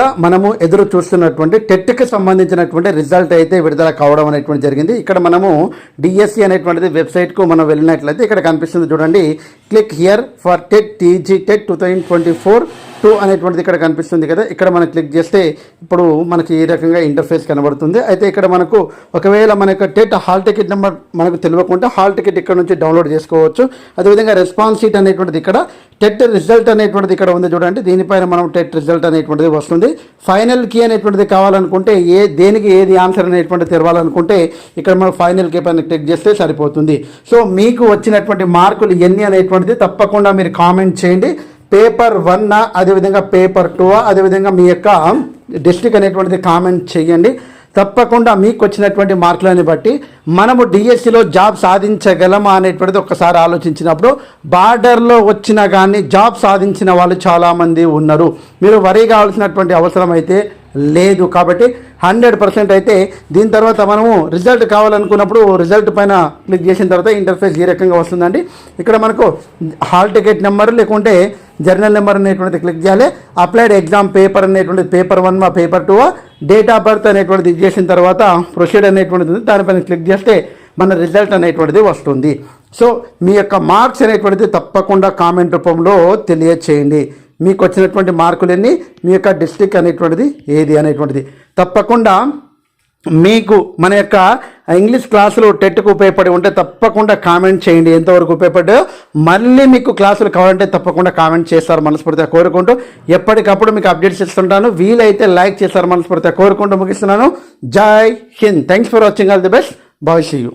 మిత్రులారా మనము ఎదురు చూస్తున్నటువంటి టెట్కి సంబంధించినటువంటి రిజల్ట్ అయితే విడుదల కావడం అనేటువంటి జరిగింది. ఇక్కడ మనము డిఎస్సి అనేటువంటిది వెబ్సైట్కు మనం వెళ్ళినట్లయితే ఇక్కడ కనిపిస్తుంది చూడండి. Click here for TET TG TET two thousand twenty four two అనేటువంటిది ఇక్కడ కనిపిస్తుంది కదా. ఇక్కడ మనం క్లిక్ చేస్తే ఇప్పుడు మనకి ఈ రకంగా ఇంటర్ఫేస్ కనబడుతుంది. అయితే ఇక్కడ మనకు ఒకవేళ మన యొక్క టెట్ హాల్ టికెట్ నెంబర్ మనకు తెలియకుంటే హాల్ టికెట్ ఇక్కడ నుంచి డౌన్లోడ్ చేసుకోవచ్చు. అదేవిధంగా రెస్పాన్స్ షీట్ అనేటువంటిది ఇక్కడ టెట్ రిజల్ట్ అనేటువంటిది ఇక్కడ ఉంది చూడండి. దీనిపైన మనం టెట్ రిజల్ట్ అనేటువంటిది వస్తుంది. ఫైనల్ కీ అనేటువంటిది కావాలనుకుంటే ఏ దేనికి ఏది ఆన్సర్ అనేటువంటిది తెరవాలనుకుంటే ఇక్కడ మనం ఫైనల్ కీ పైన క్లిక్ చేస్తే సరిపోతుంది. సో మీకు వచ్చినటువంటి మార్కులు ఎన్ని అనేటువంటిది తప్పకుండా మీరు కామెంట్ చేయండి. పేపర్ వన్ అదేవిధంగా పేపర్ టూ అదేవిధంగా మీ యొక్క డిస్ట్రిక్ట్ అనేటువంటిది కామెంట్ చేయండి. తప్పకుండా మీకు వచ్చినటువంటి మార్కులని బట్టి మనము డిఎస్సిలో జాబ్ సాధించగలమా అనేటువంటిది ఒకసారి ఆలోచించినప్పుడు బార్డర్లో వచ్చినా కానీ జాబ్ సాధించిన వాళ్ళు చాలామంది ఉన్నారు. మీరు వరి కావాల్సినటువంటి అవసరం అయితే లేదు కాబట్టి హండ్రెడ్ పర్సెంట్ అయితే దీని తర్వాత మనము రిజల్ట్ కావాలనుకున్నప్పుడు రిజల్ట్ పైన క్లిక్ చేసిన తర్వాత ఇంటర్ఫేస్ ఈ రకంగా వస్తుందండి. ఇక్కడ మనకు హాల్ టికెట్ నెంబర్ లేకుంటే జర్నల్ నెంబర్ అనేటువంటిది క్లిక్ చేయాలి. అప్లైడ్ ఎగ్జామ్ పేపర్ అనేటువంటిది పేపర్ వన్ మా paper two date of birth అనేటువంటిది ఇది చేసిన తర్వాత ప్రొసీడ్ అనేటువంటిది ఉంది. దానిపైన క్లిక్ చేస్తే మన రిజల్ట్ అనేటువంటిది వస్తుంది. సో మీ యొక్క మార్క్స్ అనేటువంటిది తప్పకుండా కామెంట్ రూపంలో తెలియచేయండి. మీకు వచ్చినటువంటి మార్కులన్నీ మీ యొక్క డిస్టిక్ అనేటువంటిది ఏది అనేటువంటిది. తప్పకుండా మీకు మన యొక్క ఇంగ్లీష్ క్లాసులు టెట్కు ఉపయోగపడి ఉంటే తప్పకుండా కామెంట్ చేయండి. ఎంతవరకు ఉపయోగపడ్డాయో మళ్ళీ మీకు క్లాసులు కావాలంటే తప్పకుండా కామెంట్ చేస్తారు మనస్ఫూర్తిగా కోరుకుంటూ. ఎప్పటికప్పుడు మీకు అప్డేట్స్ ఇస్తుంటాను వీలైతే లైక్ చేస్తారు మనస్ఫూర్తిగా కోరుకుంటూ ముగిస్తున్నాను. Jai Hind. Thanks for watching all the best bye see you